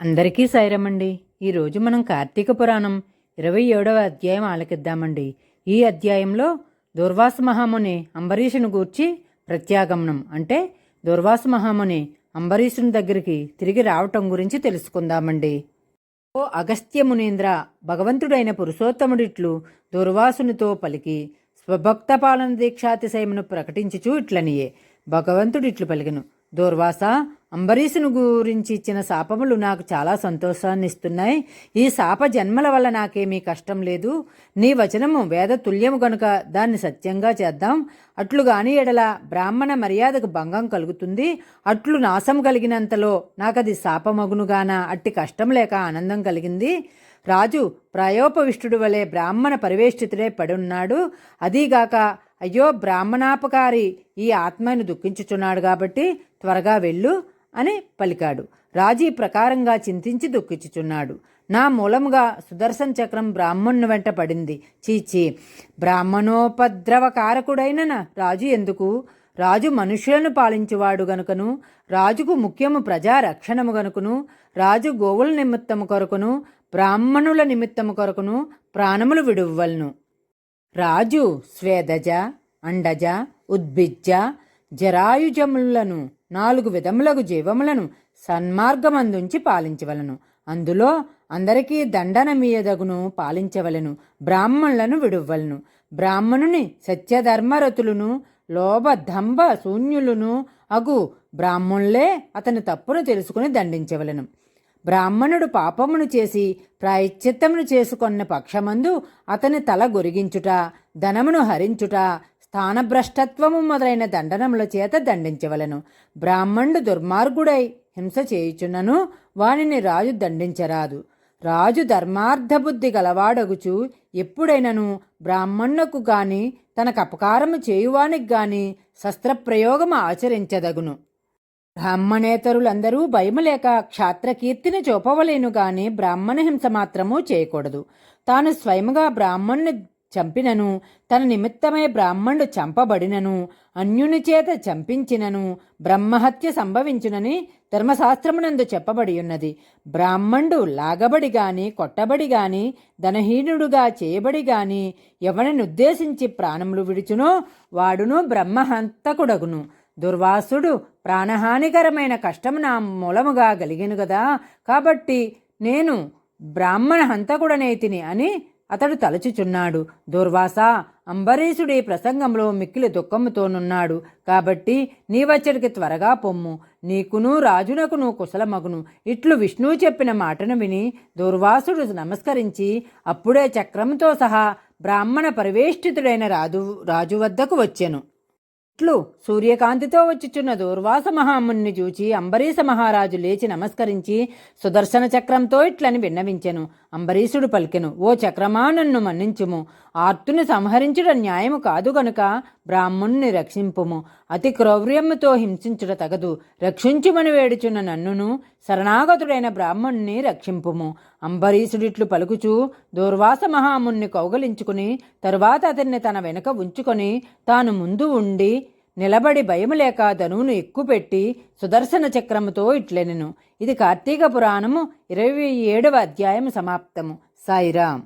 అందరికీ సైరమండి ఈరోజు మనం కార్తీక పురాణం ఇరవై ఏడవ అధ్యాయం ఆలకిద్దామండి. ఈ అధ్యాయంలో దుర్వాస మహాముని అంబరీషుని గూర్చి ప్రత్యాగమనం. అంటే దుర్వాస మహాముని అంబరీషుని దగ్గరికి తిరిగి రావటం గురించి తెలుసుకుందామండి. ఓ అగస్త్య మునీంద్ర భగవంతుడైన పురుషోత్తముడిట్లు దుర్వాసునితో పలికి స్వభక్త పాలన దీక్షాతిశయమును ప్రకటించుచూ ఇట్లనియే. భగవంతుడిట్లు పలికిను. దుర్వాస అంబరీషుని గురించి ఇచ్చిన శాపములు నాకు చాలా సంతోషాన్ని ఇస్తున్నాయి. ఈ శాప జన్మల వల్ల నాకేమీ కష్టం లేదు. నీ వచనము వేద తుల్యము గనుక దాన్ని సత్యంగా చేద్దాం. అట్లు గాని ఎడల బ్రాహ్మణ మర్యాదకు భంగం కలుగుతుంది. అట్లు నాశం కలిగినంతలో నాకది శాపమగునుగాన. అట్టి కష్టం లేక ఆనందం కలిగింది. రాజు ప్రాయోపవిష్టుడు వలె బ్రాహ్మణ పరివేష్టితుడే పడున్నాడు. అదీగాక అయ్యో బ్రాహ్మణాపకారి ఈ ఆత్మను దుఃఖించుచున్నాడు కాబట్టి త్వరగా వెళ్ళు. అని పలికాడు. రాజీ ప్రకారంగా చింతించి దుఃఖించుచున్నాడు. నా మూలముగా సుదర్శన చక్రం బ్రాహ్మణుని వెంట పడింది. చీచి! బ్రాహ్మణోపద్రవకారకుడైన రాజు ఎందుకు? రాజు మనుషులను పాలించువాడు గనుకను రాజుకు ముఖ్యము ప్రజారక్షణము గనుకను రాజు గోవుల నిమిత్తము కొరకును బ్రాహ్మణుల నిమిత్తము కొరకును ప్రాణములు విడువ్వలను. రాజు స్వేదజ అండజ ఉద్భిజ్జ జరాయుజములను నాలుగు విధములకు జీవములను సన్మార్గమందుంచి పాలించవలను. అందులో అందరికీ దండనమీయదగును పాలించవలను బ్రాహ్మణులను విడువ్వలను బ్రాహ్మణుని సత్యధర్మరతులను లోభదంభ శూన్యులను అగు బ్రాహ్మణులే అతని తప్పును తెలుసుకుని దండించవలను. బ్రాహ్మణుడు పాపమును చేసి ప్రాయశ్చిత్తమును చేసుకొన్న పక్షమందు అతని తల గొరిగించుట ధనమును హరించుట స్థానభ్రష్టత్వము మొదలైన దండనముల చేత దండించవలను. బ్రాహ్మణుడు దుర్మార్గుడై హింస చేయుచున్నను వానిని రాజు దండించరాదు. రాజు ధర్మార్థబుద్ధి గలవాడగుచు ఎప్పుడైనను బ్రాహ్మణునకు గాని తనకు అపకారము చేయువానికి గాని శస్త్రప్రయోగము ఆచరించదగును. బ్రాహ్మణేతరులందరూ భయములేక క్షాత్రకీర్తిని చూపవలేను గాని బ్రాహ్మణ హింస మాత్రము చేయకూడదు. తాను స్వయముగా బ్రాహ్మణ్ణి చంపినను తన నిమిత్తమై బ్రాహ్మణుడు చంపబడినను అన్యుని చేత చంపించినను బ్రహ్మహత్య సంభవించునని ధర్మశాస్త్రమునందు చెప్పబడి ఉన్నది బ్రాహ్మణుడు లాగబడి గాని కొట్టబడి గాని ధనహీనుడుగా చేయబడి గాని ఎవరినుద్దేశించి ప్రాణములు విడుచునో వాడును బ్రహ్మహంతకుడగును. దుర్వాసుడు ప్రాణహానికరమైన కష్టము నా మూలముగా కలిగిను కదా కాబట్టి నేను బ్రాహ్మణ హంతకుడనైతిని అని అతడు తలచుచున్నాడు. దుర్వాస అంబరీషుడి ప్రసంగంలో మిక్కిలి దుఃఖముతోనున్నాడు. కాబట్టి నీవచ్చడికి త్వరగా పొమ్ము. నీకును రాజునకును కుశలమగును. ఇట్లు విష్ణువు చెప్పిన మాటను విని దుర్వాసుడు నమస్కరించి అప్పుడే చక్రంతో సహా బ్రాహ్మణ పరివేష్టితుడైన రాజు రాజు వద్దకు వచ్చెను. ఇట్లు సూర్యకాంతితో వచ్చిచున్న దూర్వాస మహాముని చూచి అంబరీష మహారాజు లేచి నమస్కరించి సుదర్శన చక్రంతో ఇట్లని విన్నవించెను. అంబరీషుడు పలికెను ఓ చక్రమా నన్ను మన్నించుము. ఆర్తుని సంహరించుట న్యాయము కాదు గనుక బ్రాహ్మణుని రక్షింపుము. అతి క్రౌర్యముతో హింసించుట తగదు. రక్షించుమని వేడుచున్న నన్నును శరణాగతుడైన బ్రాహ్మణుని రక్షింపుము. అంబరీషుడిట్లు పలుకుచూ దూర్వాస మహాముని కౌగలించుకుని తరువాత అతన్ని తన వెనుక ఉంచుకొని తాను ముందు ఉండి నిలబడి భయము లేక ధనువును ఎక్కుపెట్టి సుదర్శన చక్రముతో ఇట్లెనెను. ఇది కార్తీక పురాణము ఇరవై ఏడవ అధ్యాయం సమాప్తము. సాయిరామ్.